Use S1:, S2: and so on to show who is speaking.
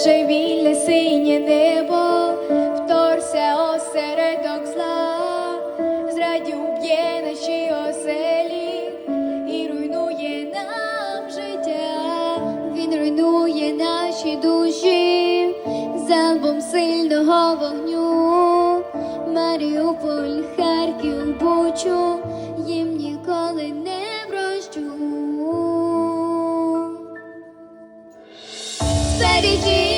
S1: Божевільне синє небо, вторся осередок зла, зрадів б'є наші оселі і руйнує нам життя, він руйнує наші душі, залбом сильного вогню, Маріуполь, Харків, Бучу, їм ніколи не прощу. Бережіть